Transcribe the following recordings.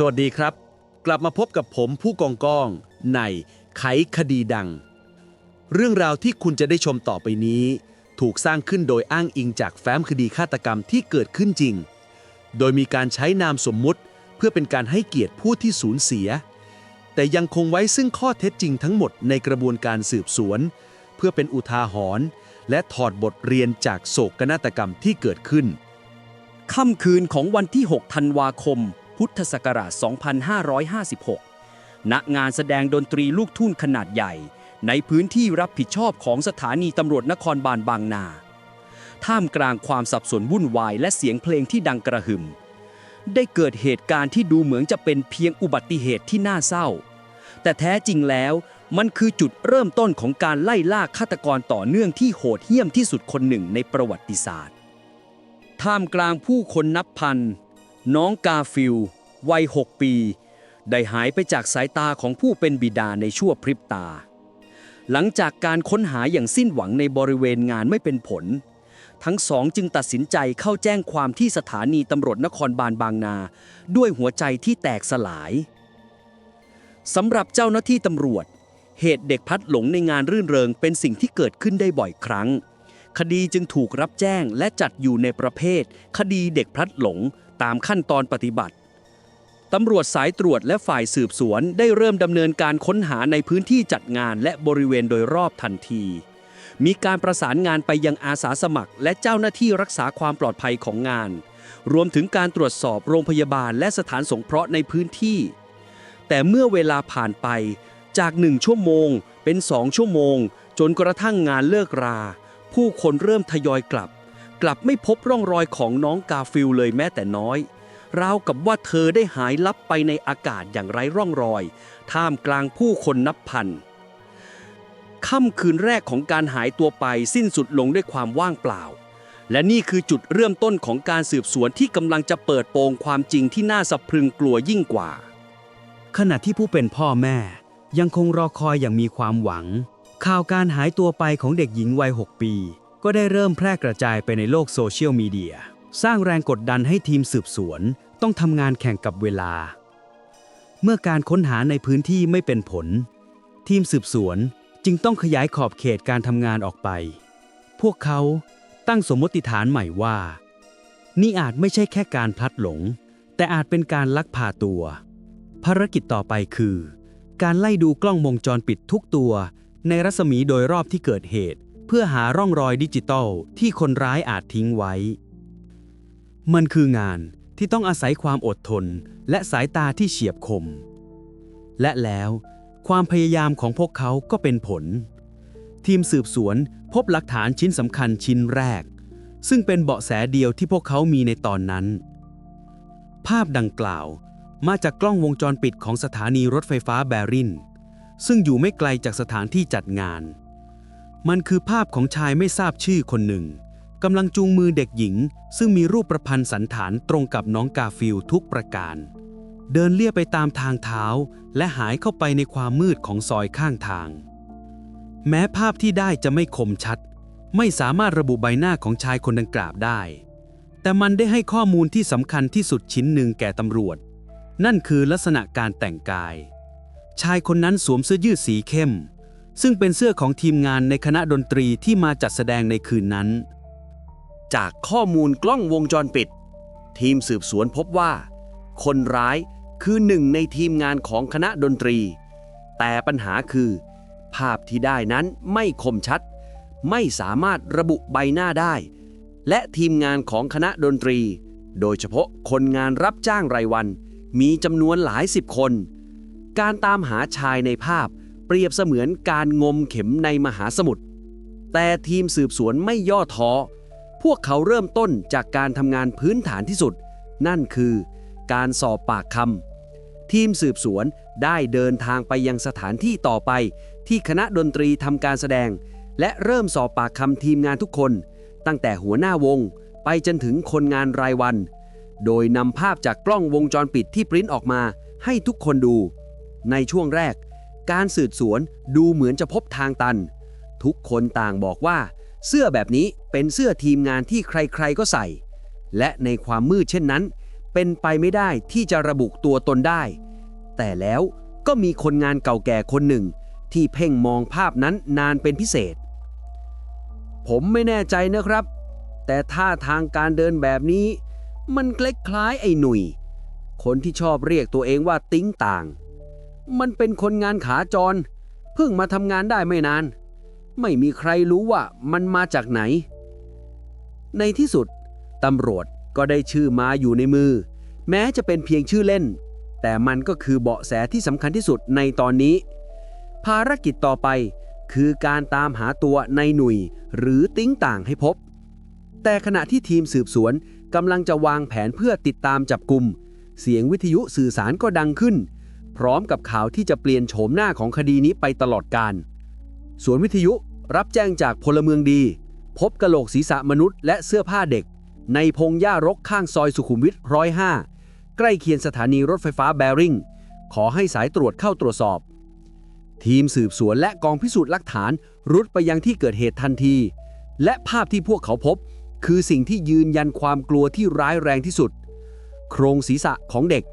สวัสดีครับ กลับมาพบกับผมผู้กองกองในไขคดีดัง เรื่องราวที่คุณจะได้ชมต่อไปนี้ ถูกสร้างขึ้นโดยอ้างอิงจากแฟ้มคดีฆาตกรรมที่เกิดขึ้นจริง โดยมีการใช้นามสมมุติ เพื่อเป็นการให้เกียรติผู้ที่สูญเสีย แต่ยังคงไว้ซึ่งข้อเท็จจริงทั้งหมดในกระบวนการสืบสวน เพื่อเป็นอุทาหรณ์และถอดบทเรียนจากโศกนาฏกรรมที่เกิดขึ้นค่ำคืนของวันที่ 6 ธันวาคม พุทธศักราช 2556 ณ งานแสดงดนตรีลูกทุ่งขนาดใหญ่ ในพื้นที่รับผิดชอบของสถานีตำรวจนครบาลบางนา ท่ามกลางความสับสนวุ่นวายและเสียงเพลงที่ดังกระหึ่ม ได้เกิดเหตุการณ์ที่ดูเหมือนจะเป็นเพียงอุบัติเหตุที่น่าเศร้า แต่แท้จริงแล้วมันคือจุดเริ่มต้นของการไล่ล่าฆาตกรต่อเนื่องที่โหดเหี้ยมที่สุดคนหนึ่งในประวัติศาสตร์ ท่ามกลางผู้คนนับพัน น้องกาฟิล วัย 6 ปี ได้หายไปจากสายตาของผู้เป็นบิดาในชั่วพริบตา หลังจากการค้นหาอย่างสิ้นหวังในบริเวณงานไม่เป็นผล ทั้งสองจึงตัดสินใจเข้าแจ้งความที่สถานีตำรวจนครบาลบางนา ด้วยหัวใจที่แตกสลายสำหรับเจ้าหน้าที่ตำรวจ เหตุเด็กพลัดหลงในงานรื่นเริงเป็นสิ่งที่เกิดขึ้นได้บ่อยครั้ง คดีจึงถูกรับแจ้งและจัดอยู่ในประเภท คดีเด็กพลัดหลงตามขั้นตอนปฏิบัติ ตำรวจสายตรวจและฝ่ายสืบสวนได้เริ่มดำเนินการค้นหาในพื้นที่จัดงานและบริเวณโดยรอบทันที มีการประสานงานไปยังอาสาสมัคร และเจ้าหน้าที่รักษาความปลอดภัยของงาน รวมถึงการตรวจสอบโรงพยาบาลและสถานสงเคราะห์ในพื้นที่ แต่เมื่อเวลาผ่านไปจากหนึ่งชั่วโมง เป็นสองชั่วโมง จนกระทั่งงานเลิกรา ผู้คนเริ่มทยอยกลับ กลับไม่พบร่องรอยของน้องกาฟิลเลยแม้แต่น้อย ราวกับว่าเธอได้หายลับไปในอากาศอย่างไร้ร่องรอย ท่ามกลางผู้คนนับพัน ค่ำคืนแรกของการหายตัวไปสิ้นสุดลงด้วยความว่างเปล่า และนี่คือจุดเริ่มต้นของการสืบสวนที่กำลังจะเปิดโปงความจริงที่น่าสะพรึงกลัวยิ่งกว่า ขณะที่ผู้เป็นพ่อแม่ ยังคงรอคอยอย่างมีความหวัง ข่าวการหายตัวไปของเด็กหญิงวัย 6 ปี ก็ได้เริ่มแพร่กระจายไปในโลกโซเชียลมีเดีย สร้างแรงกดดันให้ทีมสืบสวนต้องทำงานแข่งกับเวลา เมื่อการค้นหาในพื้นที่ไม่เป็นผล ทีมสืบสวนจึงต้องขยายขอบเขตการทำงานออกไป พวกเขาตั้งสมมติฐานใหม่ว่า นี่อาจไม่ใช่แค่การพลัดหลง แต่อาจเป็นการลักพาตัว ภารกิจต่อไปคือ การไล่ดูกล้องวงจรปิดทุกตัว ในรัศมีโดยรอบที่เกิดเหตุ เพื่อหาร่องรอยดิจิตอลที่คนร้ายอาจทิ้งไว้ มันคืองานที่ต้องอาศัยความอดทนและสายตาที่เฉียบคม และแล้วความพยายามของพวกเขาก็เป็นผล ทีมสืบสวนพบหลักฐานชิ้นสำคัญชิ้นแรก ซึ่งเป็นเบาะแสเดียวที่พวกเขามีในตอนนั้น ภาพดังกล่าวมาจากกล้องวงจรปิดของสถานีรถไฟฟ้าแบรินซึ่งอยู่ไม่ไกลจากสถานที่จัดงาน มันคือภาพของชายไม่ทราบชื่อคนหนึ่ง กำลังจูงมือเด็กหญิง ซึ่งมีรูปประพันธ์สันฐานตรงกับน้องกาฟิลทุกประการ เดินเลี่ยไปตามทางเท้า และหายเข้าไปในความมืดของซอยข้างทาง แม้ภาพที่ได้จะไม่คมชัด ไม่สามารถระบุใบหน้าของชายคนดังกล่าวได้ แต่มันได้ให้ข้อมูลที่สำคัญที่สุดชิ้นหนึ่งแก่ตำรวจ นั่นคือลักษณะการแต่งกาย ชายคนนั้นสวมเสื้อยืดสีเข้ม ซึ่งเป็นเสื้อของทีมงานในคณะดนตรีที่มาจัดแสดงในคืนนั้น จากข้อมูลกล้องวงจรปิด ทีมสืบสวนพบว่า คนร้ายคือหนึ่งในทีมงานของคณะดนตรี แต่ปัญหาคือ ภาพที่ได้นั้นไม่คมชัด ไม่สามารถระบุใบหน้าได้ และทีมงานของคณะดนตรี โดยเฉพาะคนงานรับจ้างรายวัน มีจำนวนหลายสิบคน การตามหาชายในภาพเปรียบเสมือนการงมเข็มในมหาสมุทรแต่ทีมสืบสวนไม่ย่อท้อ พวกเขาเริ่มต้นจากการทำงานพื้นฐานที่สุด นั่นคือ การสอบปากคำทีมสืบสวนได้เดินทางไปยังสถานที่ต่อไป ที่คณะดนตรีทำการแสดง และเริ่มสอบปากคำทีมงานทุกคน ตั้งแต่หัวหน้าวง ไปจนถึงคนงานรายวัน โดยนำภาพจากกล้องวงจรปิดที่ปริ้นออกมาให้ทุกคนดู ในช่วงแรก การสืบสวนดูเหมือนจะพบทางตัน ทุกคนต่างบอกว่า เสื้อแบบนี้เป็นเสื้อทีมงานที่ใครๆก็ใส่ และในความมืดเช่นนั้น เป็นไปไม่ได้ที่จะระบุตัวตนได้ แต่แล้วก็มีคนงานเก่าแก่คนหนึ่ง ที่เพ่งมองภาพนั้นนานเป็นพิเศษ ผมไม่แน่ใจนะครับ แต่ท่าทางการเดินแบบนี้ มันคล้ายๆไอ้หนุ่ย คนที่ชอบเรียกตัวเองว่าติ้งต่าง มันเป็นคนงานขาจร เพิ่งมาทำงานได้ไม่นาน ไม่มีใครรู้ว่ามันมาจากไหน ในที่สุดตำรวจก็ได้ชื่อมาอยู่ในมือ แม้จะเป็นเพียงชื่อเล่น แต่มันก็คือเบาะแสที่สำคัญที่สุดในตอนนี้ ภารกิจต่อไปคือการตามหาตัวในหนุ่ยหรือติ้งต่างให้พบ แต่ขณะที่ทีมสืบสวนกำลังจะวางแผนเพื่อติดตามจับกลุ่ม เสียงวิทยุสื่อสารก็ดังขึ้น พร้อมกับข่าวที่จะเปลี่ยนโฉมหน้าของคดีนี้ไปตลอดกาลสวนวิทยุ รับแจ้งจากพลเมืองดี พบกระโหลกศีรษะมนุษย์และเสื้อผ้าเด็ก ในพงหญ้ารกข้างซอยสุขุมวิทร้อยห้าใกล้เคียงสถานีรถไฟฟ้าแบริ่ง ขอให้สายตรวจเข้าตรวจสอบ ทีมสืบสวนและกองพิสูจน์หลักฐานรุดไปยังที่เกิดเหตุทันที และภาพที่พวกเขาพบ คือสิ่งที่ยืนยันความกลัวที่ร้ายแรงที่สุด โครงศีรษะของเด็ก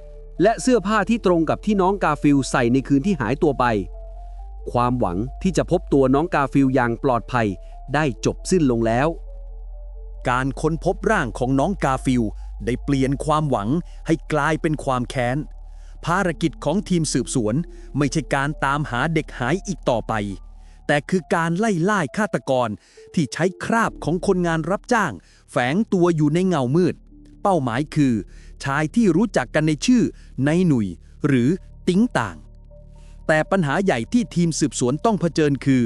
และเสื้อผ้าที่ตรงกับที่น้องกาฟิลใส่ในคืนที่หายตัวไป ความหวังที่จะพบตัวน้องกาฟิลอย่างปลอดภัย ได้จบสิ้นลงแล้ว การค้นพบร่างของน้องกาฟิลได้เปลี่ยนความหวังให้กลายเป็นความแค้น ภารกิจของทีมสืบสวน ไม่ใช่การตามหาเด็กหายอีกต่อไป แต่คือการไล่ล่าฆาตกรที่ใช้คราบของคนงานรับจ้าง แฝงตัวอยู่ในเงามืด เป้าหมายคือ ชายที่รู้จักกันในชื่อในหนุ่ย หรือติ้งต่าง แต่ปัญหาใหญ่ที่ทีมสืบสวนต้องเผชิญคือ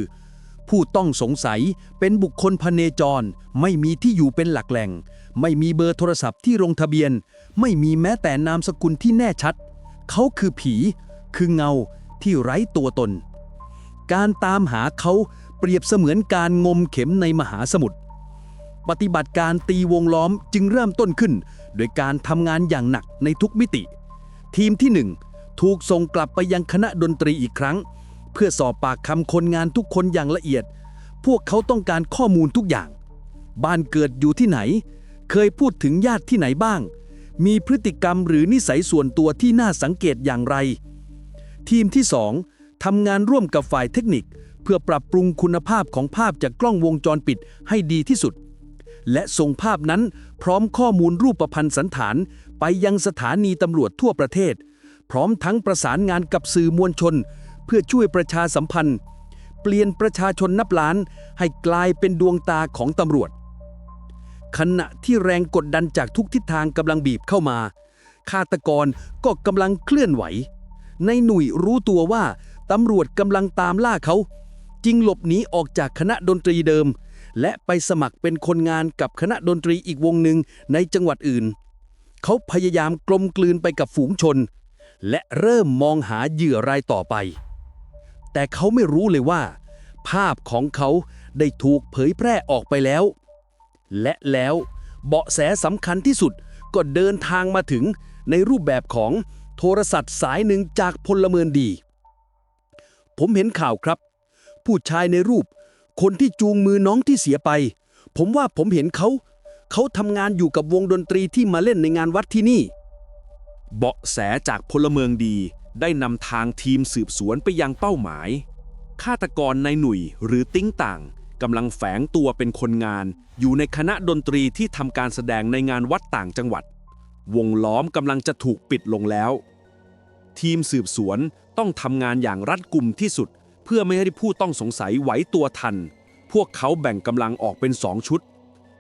ผู้ต้องสงสัยเป็นบุคคลพเนจร ไม่มีที่อยู่เป็นหลักแหล่ง ไม่มีเบอร์โทรศัพท์ที่ลงทะเบียน ไม่มีแม้แต่นามสกุลที่แน่ชัด เขาคือผี คือเงาที่ไร้ตัวตน การตามหาเขาเปรียบเสมือนการงมเข็มในมหาสมุทรปฏิบัติการตีวงล้อมจึงเริ่มต้นขึ้น โดยการทำงานอย่างหนักในทุกมิติ ทีมที่หนึ่ง ถูกส่งกลับไปยังคณะดนตรีอีกครั้ง เพื่อสอบปากคำคนงานทุกคนอย่างละเอียด พวกเขาต้องการข้อมูลทุกอย่าง บ้านเกิดอยู่ที่ไหน เคยพูดถึงญาติที่ไหนบ้าง มีพฤติกรรมหรือนิสัยส่วนตัวที่น่าสังเกตอย่างไร ทีมที่2ทำงานร่วมกับฝ่ายเทคนิค เพื่อปรับปรุงคุณภาพของภาพจากกล้องวงจรปิดให้ดีที่สุด และส่งภาพนั้นพร้อมข้อมูลรูปพันธ์สันฐานไปยังสถานีตำรวจทั่วประเทศ พร้อมทั้งประสานงานกับสื่อมวลชน เพื่อช่วยประชาสัมพันธ์ เปลี่ยนประชาชนนับล้าน ให้กลายเป็นดวงตาของตำรวจ ขณะที่แรงกดดันจากทุกทิศทางกำลังบีบเข้ามาฆาตกรก็กำลังเคลื่อนไหว ในหนุ่ยรู้ตัวว่าตำรวจกำลังตามล่าเขาจึงหลบหนีออกจากคณะดนตรีเดิม และไปสมัครเป็นคนงานกับคณะดนตรีอีกวงหนึ่งในจังหวัดอื่น เขาพยายามกลมกลืนไปกับฝูงชน และเริ่มมองหาเหยื่อรายต่อไป แต่เขาไม่รู้เลยว่า ภาพของเขาได้ถูกเผยแพร่ออกไปแล้ว และแล้วเบาะแสสำคัญที่สุดก็เดินทางมาถึงในรูปแบบของโทรศัพท์สายหนึ่งจากพลเมืองดี ผมเห็นข่าวครับ ผู้ชายในรูป คนที่จูงมือน้องที่เสียไป ผมว่าผมเห็นเขา เขาทำงานอยู่กับวงดนตรีที่มาเล่นในงานวัดที่นี่ เบาะแสจากพลเมืองดีได้นำทางทีมสืบสวนไปยังเป้าหมาย ฆาตกรในหนุ่ยหรือติ้งต่างกำลังแฝงตัวเป็นคนงาน อยู่ในคณะดนตรีที่ทำการแสดงในงานวัดต่างจังหวัด วงล้อมกำลังจะถูกปิดลงแล้ว ทีมสืบสวนต้องทำงานอย่างรัดกุมที่สุด เพื่อไม่ให้ผู้ต้องสงสัยไหวตัวทัน พวกเขาแบ่งกำลังออกเป็นสองชุด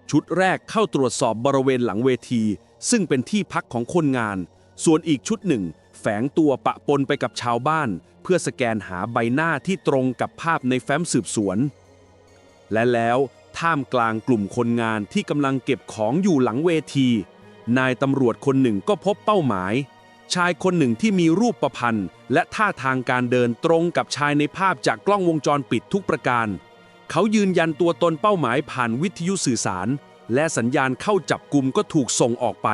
ชุดแรกเข้าตรวจสอบบริเวณหลังเวที ซึ่งเป็นที่พักของคนงาน ส่วนอีกชุดหนึ่ง แฝงตัวปะปนไปกับชาวบ้าน เพื่อสแกนหาใบหน้าที่ตรงกับภาพในแฟ้มสืบสวน และแล้วท่ามกลางกลุ่มคนงานที่กำลังเก็บของอยู่หลังเวที นายตำรวจคนหนึ่งก็พบเป้าหมาย ชายคนหนึ่งที่มีรูปประพันธ์ และท่าทางการเดินตรงกับชายในภาพจากกล้องวงจรปิดทุกประการ เขายืนยันตัวตนเป้าหมายผ่านวิทยุสื่อสาร และสัญญาณเข้าจับกลุ่มก็ถูกส่งออกไป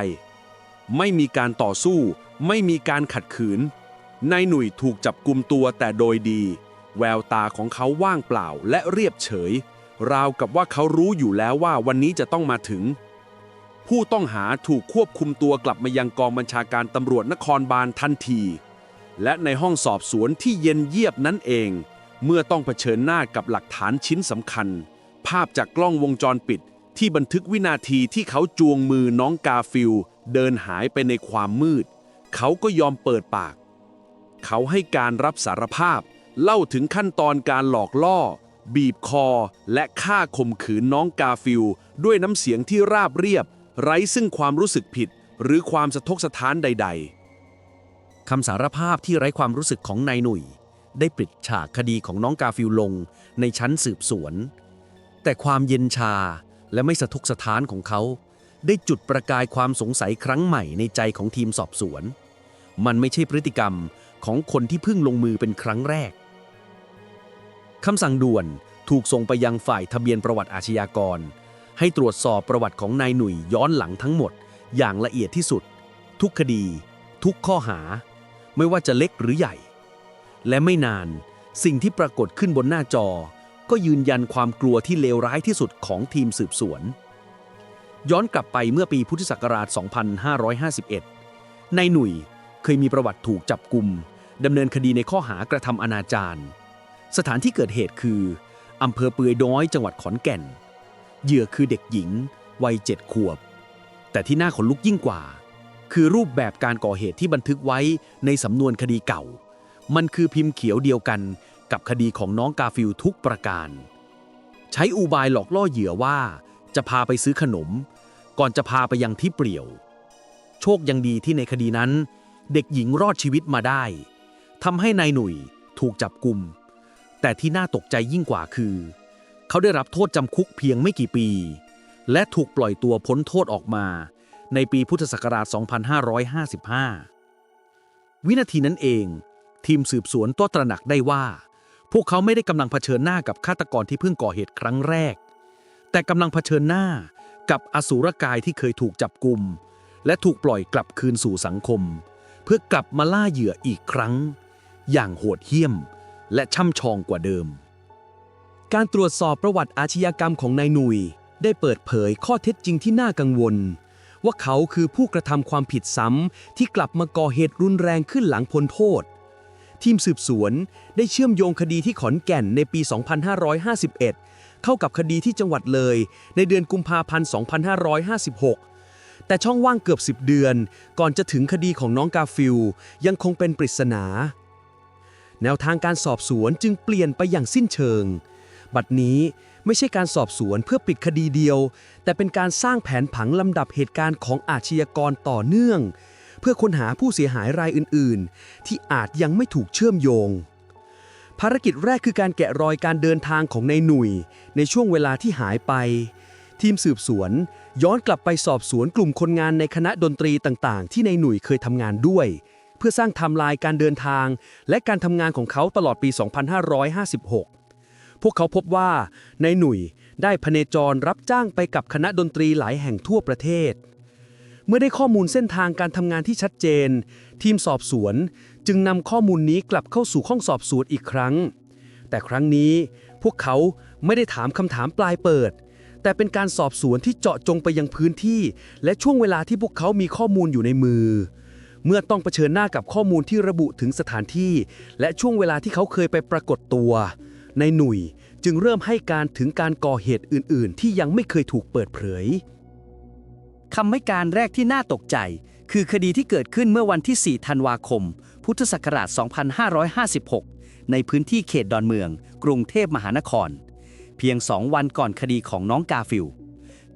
ไม่มีการต่อสู้ ไม่มีการขัดขืน นายหนุ่ยถูกจับกลุ่มตัวแต่โดยดี แววตาของเขาว่างเปล่าและเรียบเฉย ราวกับว่าเขารู้อยู่แล้วว่าวันนี้จะต้องมาถึง ผู้ต้องหาถูกควบคุมตัวกลับมายังกองบัญชาการตำรวจนครบาลทันที และในห้องสอบสวนที่เย็นเยียบนั้นเอง เมื่อต้องเผชิญหน้ากับหลักฐานชิ้นสำคัญ ภาพจากกล้องวงจรปิดที่บันทึกวินาทีที่เขาจวงมือน้องกาฟิล เดินหายไปในความมืด เขาก็ยอมเปิดปาก เขาให้การรับสารภาพ เล่าถึงขั้นตอนการหลอกล่อ บีบคอ และฆ่าข่มขืนน้องกาฟิลด้วยน้ำเสียงที่ราบเรียบ ไร้ซึ่งความรู้สึกผิด หรือความสะทกสะท้านใด ๆคำสารภาพที่ไร้ความรู้สึกของนายหนุ่ย ได้ปิดฉากคดีของน้องกาฟิลลงในชั้นสืบสวน แต่ความเย็นชาและไม่สะทกสะท้านของเขา ได้จุดประกายความสงสัยครั้งใหม่ในใจของทีมสอบสวน มันไม่ใช่พฤติกรรมของคนที่เพิ่งลงมือเป็นครั้งแรก คำสั่งด่วนถูกส่งไปยังฝ่ายทะเบียนประวัติอาชญากร ให้ตรวจสอบประวัติของนายหนุ่ยย้อนหลังทั้งหมด อย่างละเอียดที่สุด ทุกคดี ทุกข้อหา ไม่ว่าจะเล็กหรือใหญ่ และไม่นานสิ่งที่ปรากฏขึ้นบนหน้าจอ ก็ยืนยันความกลัวที่เลวร้ายที่สุดของทีมสืบสวน ย้อนกลับไปเมื่อปีพุทธศักราช 2551 นายหนุ่ยเคยมีประวัติถูกจับกลุ่มดำเนินคดีในข้อหากระทำอนาจารสถานที่เกิดเหตุคืออำเภอเปือยน้อยจังหวัดขอนแก่น เหยื่อคือเด็กหญิง วัยเจ็ดขวบ แต่ที่น่าขนลุกยิ่งกว่า คือรูปแบบการก่อเหตุที่บันทึกไว้ในสำนวนคดีเก่า มันคือพิมพ์เขียวเดียวกันกับคดีของน้องกาฟิลทุกประการ ใช้อุบายหลอกล่อเหยื่อว่าจะพาไปซื้อขนม ก่อนจะพาไปยังที่เปลี่ยว โชคยังดีที่ในคดีนั้น เด็กหญิงรอดชีวิตมาได้ทำให้นายหนุ่ยถูกจับกลุ่ม แต่ที่น่าตกใจยิ่งกว่าคือ เขาได้รับโทษจำคุกเพียงไม่กี่ปี และถูกปล่อยตัวพ้นโทษออกมา ในปีพุทธศักราช 2555 วินาทีนั้นเอง ทีมสืบสวนก็ตระหนักได้ว่า พวกเขาไม่ได้กำลังเผชิญหน้ากับฆาตกรที่เพิ่งก่อเหตุครั้งแรก แต่กำลังเผชิญหน้า กับอสูรกายที่เคยถูกจับกลุ่มและถูกปล่อยกลับคืนสู่สังคม เพื่อกลับมาล่าเหยื่ออีกครั้ง อย่างโหดเหี้ยม และช่ำชองกว่าเดิม การตรวจสอบประวัติอาชญากรรมของนายหนุยได้เปิดเผยข้อเท็จจริงที่น่ากังวล ว่าเขาคือผู้กระทำความผิดซ้ำที่กลับมาก่อเหตุรุนแรงขึ้นหลังพ้นโทษ ทีมสืบสวนได้เชื่อมโยงคดีที่ขอนแก่นในปี 2551 เข้ากับคดีที่จังหวัดเลย ในเดือนกุมภาพันธ์ 2556 แต่ช่องว่างเกือบ 10 เดือน ก่อนจะถึงคดีของน้องกาฟิลยังคงเป็นปริศนา แนวทางการสอบสวนจึงเปลี่ยนไปอย่างสิ้นเชิง บัดนี้ไม่ใช่การสอบสวนเพื่อปิดคดีเดียว แต่เป็นการสร้างแผนผังลำดับเหตุการณ์ของอาชญากรต่อเนื่อง เพื่อค้นหาผู้เสียหายรายอื่น ๆ ที่อาจยังไม่ถูกเชื่อมโยง ภารกิจแรกคือการแกะรอยการเดินทางของนายหนุ่ย ในช่วงเวลาที่หายไป ทีมสืบสวน ย้อนกลับไปสอบสวนกลุ่มคนงานในคณะดนตรีต่างๆ ที่นายหนุ่ยเคยทำงานด้วย เพื่อสร้างไทม์ไลน์การเดินทาง และการทำงานของเขาตลอดปี 2556 พวกเขาพบว่านายหนุ่ยได้พเนจรรับจ้างไปกับคณะดนตรีหลายแห่งทั่วประเทศ เมื่อได้ข้อมูลเส้นทางการทำงานที่ชัดเจน ทีมสอบสวน จึงนำข้อมูลนี้กลับเข้าสู่ห้องสอบสวนอีกครั้ง แต่ครั้งนี้พวกเขาไม่ได้ถามคำถามปลายเปิด แต่เป็นการสอบสวนที่เจาะจงไปยังพื้นที่ และช่วงเวลาที่พวกเขามีข้อมูลอยู่ในมือ เมื่อต้องเผชิญหน้ากับข้อมูลที่ระบุถึงสถานที่ และช่วงเวลาที่เขาเคยไปปรากฏตัว ในหนุ่ยจึงเริ่มให้การถึงการก่อเหตุอื่น ๆ ที่ยังไม่เคยถูกเปิดเผย คำให้การแรกที่น่าตกใจ คือคดีที่เกิดขึ้นเมื่อวันที่ 4 ธันวาคม พุทธศักราช 2556 ในพื้นที่เขตดอนเมือง กรุงเทพมหานคร เพียงสองวันก่อนคดีของน้องกาฟิล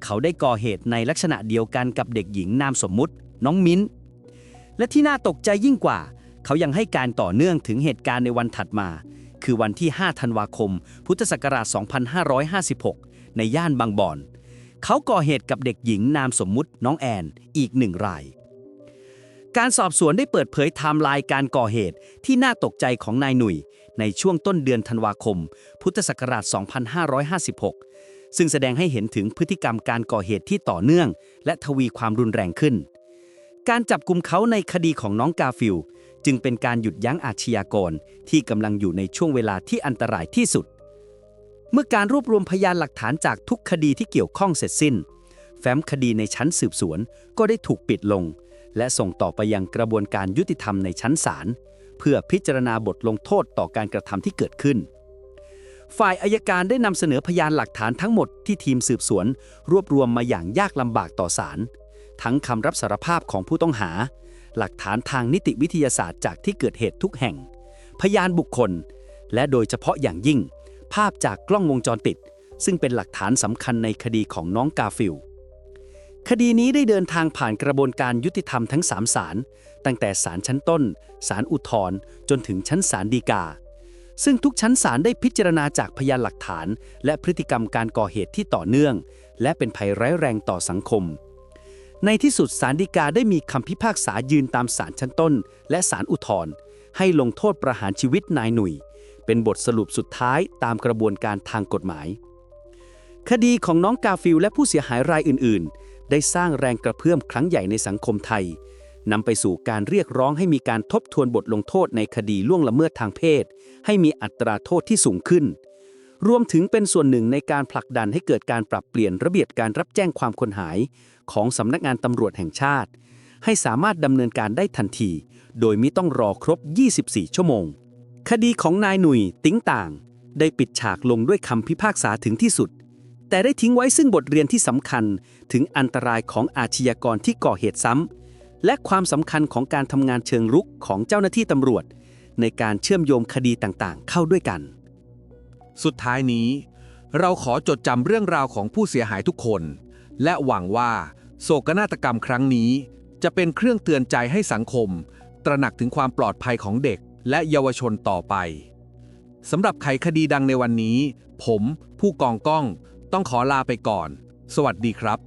เขาได้ก่อเหตุในลักษณะเดียวกันกับเด็กหญิงนามสมมุติ น้องมิ้น และที่น่าตกใจยิ่งกว่า เขายังให้การต่อเนื่องถึงเหตุการณ์ในวันถัดมา คือวันที่ 5 ธันวาคม พุทธศักราช 2556 ในย่านบางบอน เขาก่อเหตุกับเด็กหญิงนามสมมุติน้องแอนอีกหนึ่งราย การสอบสวนได้เปิดเผยไทม์ไลน์การก่อเหตุที่น่าตกใจของนายหนุ่ย ในช่วงต้นเดือนธันวาคม พุทธศักราช 2556 ซึ่งแสดงให้เห็นถึงพฤติกรรมการก่อเหตุที่ต่อเนื่อง และทวีความรุนแรงขึ้น การจับกลุ่มเขาในคดีของน้องกาฟิล จึงเป็นการหยุดยั้งอาชญากรที่กำลังอยู่ในช่วงเวลาที่อันตรายที่สุด เมื่อการรวบรวมพยานหลักฐานจากทุกคดีที่เกี่ยวข้องเสร็จสิ้น แฟ้มคดีในชั้นสืบสวนก็ได้ถูกปิดลง และส่งต่อไปยังกระบวนการยุติธรรมในชั้นศาลเพื่อพิจารณาบทลงโทษต่อการกระทำที่เกิดขึ้น ฝ่ายอายการได้นำเสนอพยานหลักฐานทั้งหมดที่ทีมสืบสวน รวบรวมมาอย่างยากลำบากต่อศาลทั้งคำรับสารภาพของผู้ต้องหา หลักฐานทางนิติวิทยาศาสตร์จากที่เกิดเหตุทุกแห่ง พยานบุคคล และโดยเฉพาะอย่างยิ่ง ภาพจากกล้องวงจรปิด ซึ่งเป็นหลักฐานสำคัญในคดีของน้องกาฟิลคดีนี้ได้เดินทางผ่านกระบวนการยุติธรรมทั้ง 3 ศาล ตั้งแต่ศาลชั้นต้น ศาลอุทธรณ์จนถึงชั้นศาลฎีกา ซึ่งทุกชั้นศาลได้พิจารณาจากพยานหลักฐาน และพฤติกรรมการก่อเหตุที่ต่อเนื่อง และเป็นภัยร้ายแรงต่อสังคม ในที่สุดศาลฎีกาได้มีคำพิพากษายืนตามศาลชั้นต้น และศาลอุทธรณ์ให้ลงโทษประหารชีวิตนายหนุ่ย เป็นบทสรุปสุดท้ายตามกระบวนการทางกฎหมาย คดีของน้องกาฟิลและผู้เสียหายรายอื่น ๆ ได้สร้างแรงกระเพื่อมครั้งใหญ่ในสังคมไทยนำไปสู่การเรียกร้องให้มีการทบทวนบทลงโทษในคดีล่วงละเมิดทางเพศ ให้มีอัตราโทษที่สูงขึ้น รวมถึงเป็นส่วนหนึ่งในการผลักดันให้เกิดการปรับเปลี่ยนระเบียบการรับแจ้งความคนหาย ของสำนักงานตำรวจแห่งชาติ ให้สามารถดำเนินการได้ทันที โดยไม่ต้องรอครบ 24 ชั่วโมง คดีของนายหนุ่ยติ้งต่าง ได้ปิดฉากลงด้วยคำพิพากษาถึงที่สุด แต่ได้ทิ้งไว้ซึ่งบทเรียนที่สำคัญถึงอันตรายของอาชญากรที่ก่อเหตุซ้ำ และความสำคัญของการทำงานเชิงรุกของเจ้าหน้าที่ตำรวจ ในการเชื่อมโยงคดีต่างๆ เข้าด้วยกัน สุดท้ายนี้ เราขอจดจำเรื่องราวของผู้เสียหายทุกคน และหวังว่า โศกนาฏกรรมครั้งนี้ จะเป็นเครื่องเตือนใจให้สังคม ตระหนักถึงความปลอดภัยของเด็ก และเยาวชนต่อไปสำหรับไขคดีดังในวันนี้ ผมผู้กองก้อง ต้องขอลาไปก่อน สวัสดีครับ